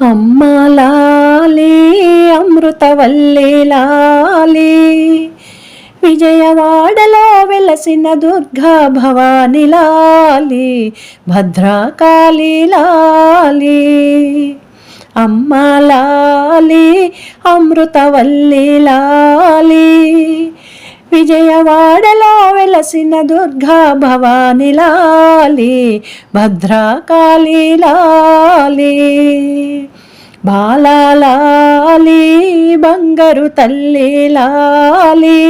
అమ్మలాలి అమృతవల్లే లాలి. విజయవాడలో వెలసిన దుర్గా భవాని లాలి భద్రకాళి లాలి. అమ్మలాలి అమృతవల్లి లాలి. విజయవాడలో వెలసిన దుర్గా భవాని లాలి భద్రకాళి లాలి. బాలాలి బంగారు తల్లి లాలి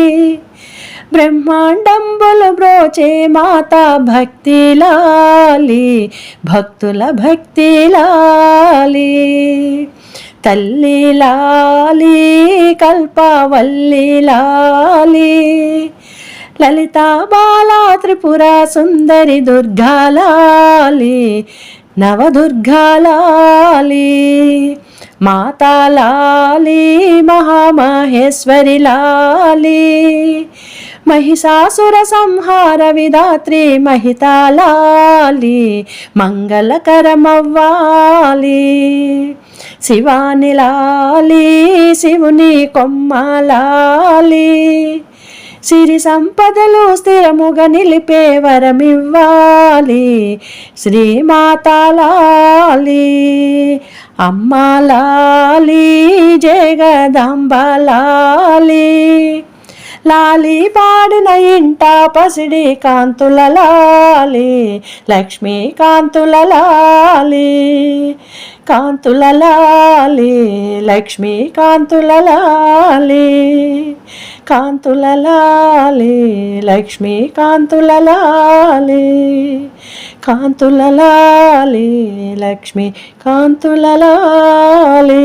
బ్రహ్మాండంబులు బ్రోచే మాత భక్తి లాలి భక్తుల భక్తి లాలి తల్లి లాలి కల్పవల్లి లాలి లలిత బాలా త్రిపుర సుందరి దుర్గాలాలి నవదుర్గాలాలి. మాతాలాలి మహామహేశ్వరి లాలి. మహిషాసుర సంహార విధాత్రి మహితాలాలి మంగళకరమవ్వాలి శివాని లాలి శివుని కొమ్మలాలి సిరి సంపదలు స్థిరముగా నిలిపే వరమివ్వాలి. శ్రీమాతాలాలి అమ్మాలాలి జగదంబలాలి. లాలి పాడిన ఇంట పసిడి కాంతుల లాలి లక్ష్మీ కాంతుల లాలి. కాంతులలాలి లక్ష్మీ కాంతుల లాలి లక్ష్మీ కాంతుల లాలి లక్ష్మీ కాంతులలాలి.